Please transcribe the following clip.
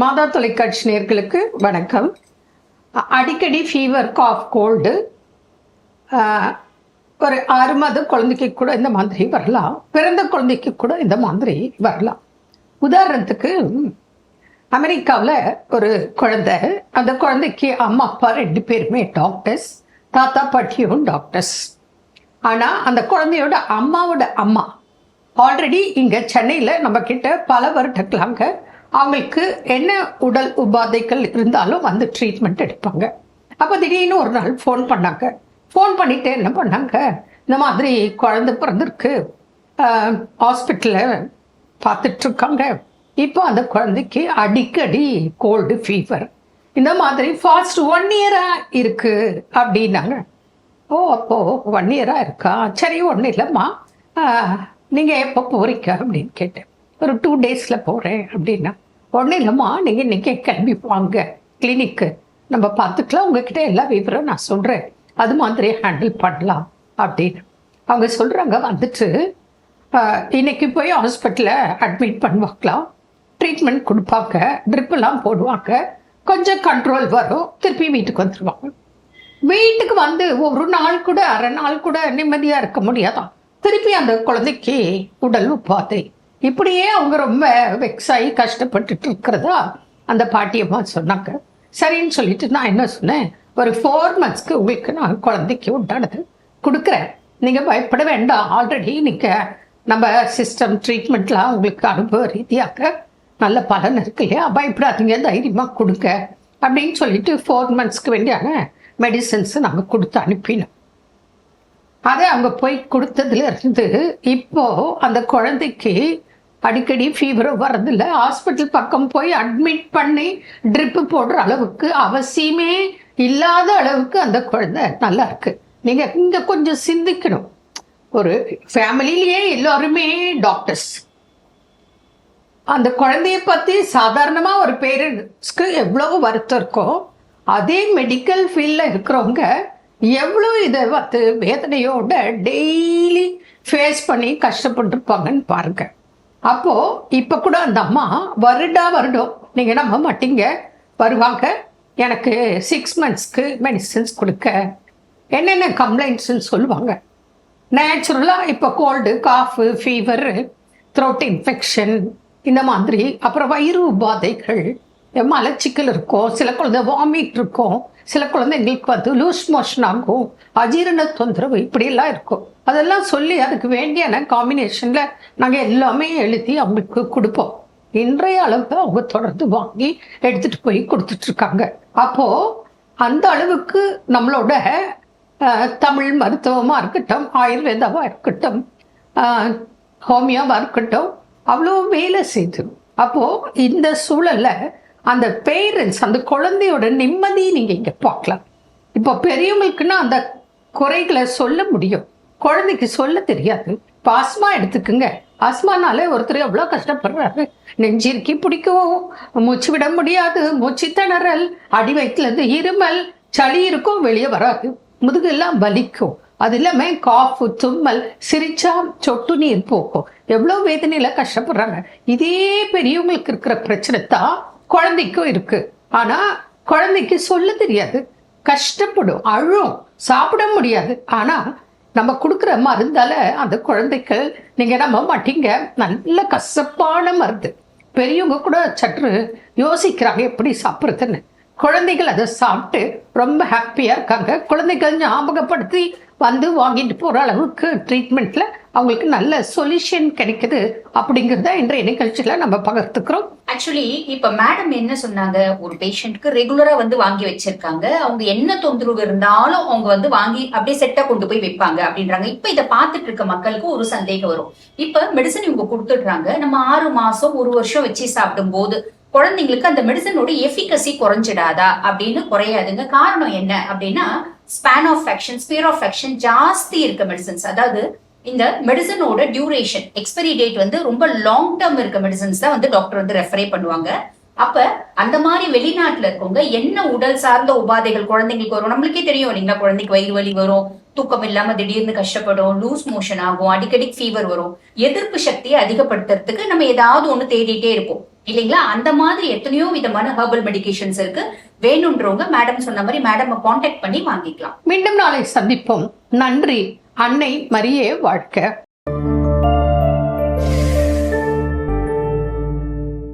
மாதா தொலைக்காட்சி நேர்களுக்கு வணக்கம். அடிக்கடி ஃபீவர் காஃப் கோல்டு ஒரு ஆறு மாத குழந்தைக்கு கூட இந்த மாதிரி வரலாம். பிறந்த குழந்தைக்கு கூட இந்த மாதிரி வரலாம். உதாரணத்துக்கு அமெரிக்காவில் ஒரு குழந்தை அந்த குழந்தைக்கு அம்மா அப்பா ரெண்டு பேருமே டாக்டர்ஸ் தாத்தா பாட்டியும் டாக்டர்ஸ் ஆனால் அந்த குழந்தையோட அம்மாவோட அம்மா ஆல்ரெடி இங்கே சென்னையில் நம்ம கிட்ட பல வருடங்களாங்க அவங்களுக்கு என்ன உடல் உபாதைகள் இருந்தாலும் வந்து ட்ரீட்மெண்ட் எடுப்பாங்க. அப்போ திடீர்னு ஒரு நாள் ஃபோன் பண்ணாங்க. ஃபோன் பண்ணிட்டு என்ன பண்ணாங்க? இந்த மாதிரி குழந்தை பிறந்திருக்கு. ஹாஸ்பிட்டலில் பார்த்துட்ருக்காங்க. இப்போ அந்த குழந்தைக்கு அடிக்கடி கோல்டு ஃபீவர் இந்த மாதிரி ஃபாஸ்ட் ஒன் இயராக இருக்குது அப்படின்னாங்க. ஓ அப்போ ஒன் இயராக இருக்கா? சரி ஒன்றும் இல்லைம்மா. நீங்கள் எப்போ போகிறீங்க அப்படின்னு கேட்டேன். ஒரு டூ டேஸில் போகிறேன் அப்படின்னா. ஒன்றும் இல்லைம்மா நீங்கள் இன்றைக்கி கிளம்பி வாங்க கிளினிக்கு நம்ம பார்த்துக்கலாம். உங்ககிட்ட எல்லா விவரம் நான் சொல்கிறேன் அது மாதிரி ஹேண்டில் பண்ணலாம் அப்படின்னு. அவங்க சொல்கிறாங்க வந்துட்டு இன்னைக்கு போய் ஹாஸ்பிட்டலில் அட்மிட் பண்ணுவாங்களாம் ட்ரீட்மெண்ட் கொடுப்பாங்க. ட்ரிப்பெல்லாம் போடுவாங்க. கொஞ்சம் கண்ட்ரோல் வரும். திருப்பி வீட்டுக்கு வந்துடுவாங்க வீட்டுக்கு வந்து ஒரு நாள் கூட அரை நாள் கூட நிம்மதியாக இருக்க முடியாதான். திருப்பி அந்த குழந்தைக்கு உடல் உபாதை. இப்படியே அவங்க ரொம்ப வெக்ஸ் ஆகி கஷ்டப்பட்டுட்டு இருக்கிறதா அந்த பாட்டியம்மா சொன்னாங்க. சரின்னு சொல்லிட்டு நான் என்ன சொன்னேன்? ஒரு ஃபோர் மந்த்ஸ்க்கு உங்களுக்கு நான் குழந்தைக்கு உண்டானது கொடுக்குறேன். நீங்கள் பயப்பட வேண்டாம். ஆல்ரெடி நீங்கள் நம்ம சிஸ்டம் ட்ரீட்மெண்ட்லாம் உங்களுக்கு அனுபவ ரீதியாக நல்ல பலன் இருக்கு இல்லையா? பயப்படாதீங்க. தைரியமாக கொடுங்க. அப்படின்னு சொல்லிட்டு ஃபோர் மந்த்ஸ்க்கு வேண்டியான மெடிசன்ஸை நாங்கள் கொடுத்து அனுப்பினோம். அதை அவங்க போய் கொடுத்ததுல இருந்து இப்போ அந்த குழந்தைக்கு அடிக்கடி ஃபீவரோ வரதில்ல ஹாஸ்பிட்டல் பக்கம் போய் அட்மிட் பண்ணி ட்ரிப்பு போடுற அளவுக்கு அவசியமே இல்லாத அளவுக்கு அந்த குழந்தை நல்லா இருக்கு. நீங்கள் இங்கே கொஞ்சம் சிந்திக்கணும். ஒரு ஃபேமிலியிலேயே எல்லோருமே டாக்டர்ஸ் அந்த குழந்தைய பற்றி சாதாரணமாக ஒரு பேரண்ட்ஸ்க்கு எவ்வளோ வருத்தம் இருக்கோ அதே மெடிக்கல் ஃபீல்டில் இருக்கிறவங்க எவ்வளோ இதை வந்து வேதனையோட டெய்லி ஃபேஸ் பண்ணி கஷ்டப்பட்டுருப்பாங்கன்னு பாருங்கள் அப்போது இப்போ கூட அந்த அம்மா வருடா வருடம் நீங்கள் நம்ப மாட்டீங்க? வருவாங்க. எனக்கு சிக்ஸ் மந்த்ஸ்க்கு மெடிசின்ஸ் கொடுக்க. என்னென்ன கம்ப்ளைண்ட்ஸ்ன்னு சொல்லுவாங்க. நேச்சுரலாக இப்போ cold cough fever throat infection இந்த மாதிரி அப்புறம் வயிறு உபாதைகள் மலச்சிக்கல் இருக்கும் சில குழந்தை வாமிட் இருக்கும் சில குழந்தைங்களுக்கு வந்து லூஸ் மோஷன் ஆகும் அஜீரண தொந்தரவு இப்படியெல்லாம் இருக்கும். அதெல்லாம் சொல்லி அதுக்கு வேண்டியான காம்பினேஷனில் நாங்கள் எல்லாமே எழுதி அவங்களுக்கு கொடுப்போம். இன்றைய அளவுக்கு அவங்க தொடர்ந்து வாங்கி எடுத்துகிட்டு போய் கொடுத்துட்ருக்காங்க. அப்போது அந்த அளவுக்கு நம்மளோட தமிழ் மருத்துவமாக இருக்கட்டும் ஆயுர்வேதாவாக இருக்கட்டும் ஹோமியோவாக இருக்கட்டும் அவ்வளோ வேலை செய்து. அப்போது இந்த சூழலில் அந்த பேரண்ட்ஸ் அந்த குழந்தையோட நிம்மதியை நீங்கள் இங்கே பார்க்கலாம். இப்போ பெரியவங்களுக்குன்னா அந்த குறைகளை சொல்ல முடியும். குழந்தைக்கு சொல்ல தெரியாது. இப்போ எடுத்துக்குங்க. அஸ்மானாலே ஒருத்தர் எவ்வளோ கஷ்டப்படுறாரு. நெஞ்சிருக்கி பிடிக்கும். மூச்சு விட முடியாது. மூச்சு திணறல். அடி வயிற்றுலேருந்து இருமல். சளி இருக்கும் வெளியே வராது. முதுகெல்லாம் வலிக்கும். அது இல்லாமல் காஃபு தும்மல் சிரிச்சா சொட்டு நீர் போக்கும் எவ்வளோ வேதனையில் கஷ்டப்படுறாங்க. இதே பெரியவங்களுக்கு இருக்கிற பிரச்சனை தான் குழந்தைக்கும் இருக்கு. ஆனால் குழந்தைக்கு சொல்ல தெரியாது. கஷ்டப்படும் அழும் சாப்பிட முடியாது. ஆனால் நம்ம கொடுக்குற மருந்தால அந்த குழந்தைகள் நீங்கள் நம்ப மாட்டீங்க. நல்ல கசப்பான மருந்து. பெரியவங்க கூட சற்று யோசிக்கிறாங்க எப்படி சாப்பிட்றதுன்னு. குழந்தைகள் அதை சாப்பிட்டு ரொம்ப ஹாப்பியாக இருக்காங்க. குழந்தைகள் ஞாபகப்படுத்தி வந்து வாங்கிட்டு போகிற அளவுக்கு ட்ரீட்மெண்ட்டில் அவங்களுக்கு நல்ல சொல்யூஷன் கிடைக்குது அப்படிங்கிறத இன்றைய நிகழ்ச்சியில நம்ம பகிர்ந்துக்கிறோம். ஆக்சுவலி இப்ப மேடம் என்ன சொன்னாங்க? ஒரு பேஷண்ட்க்கு ரெகுலரா வந்து வாங்கி வச்சிருக்காங்க. அவங்க என்ன தொந்தரவு இருந்தாலும் அவங்க வந்து வாங்கி அப்படியே செட்டா கொண்டு போய் வைப்பாங்க அப்படின்றாங்க. இப்ப இதை பார்த்துட்டு இருக்க மக்களுக்கு ஒரு சந்தேகம் வரும். இப்ப மெடிசன் இவங்க கொடுத்துடுறாங்க. நம்ம ஆறு மாசம் ஒரு வருஷம் வச்சு சாப்பிடும் போது குழந்தைங்களுக்கு அந்த மெடிசனோட எஃபிகசி குறைஞ்சிடாதா? அப்படின்னு குறையாதுங்க. காரணம் என்ன அப்படின்னா span of action sphere of action ஜாஸ்தி இருக்க மெடிசன்ஸ் அதாவது இந்த மெடிசனோட டியூரேஷன் எக்ஸ்பைரி டேட் வந்து ரொம்ப லாங் டேர்ம் இருக்க மெடிசன்ஸ் தான் வந்து டாக்டர் வந்து ரெஃபரே பண்ணுவாங்க. அப்ப அந்த மாதிரி வெளிநாட்டுல இருக்கவங்க என்ன உடல் சார்ந்த உபாதைகள் குழந்தைங்களுக்கு வரும்? நம்மளுக்கே தெரியும் இல்லைங்களா? குழந்தைக்கு வயிறு வலி வரும் தூக்கம் இல்லாம திடீர்னு கஷ்டப்படும் லூஸ் மோஷன் ஆகும் அடிக்கடி ஃபீவர் வரும். எதிர்ப்பு சக்தியை அதிகப்படுத்துறதுக்கு நம்ம ஏதாவது ஒண்ணு தேடிட்டே இருப்போம் இல்லைங்களா? அந்த மாதிரி எத்தனையோ விதமான ஹெர்பல் மெடிகேஷன்ஸ் இருக்கு. வேணுன்றவங்க மேடம் சொன்ன மாதிரி மேடம் காண்டாக்ட் பண்ணி வாங்கிக்கலாம். மீண்டும் நாளை சந்திப்போம். நன்றி. அன்னை மரியே வாழ்க.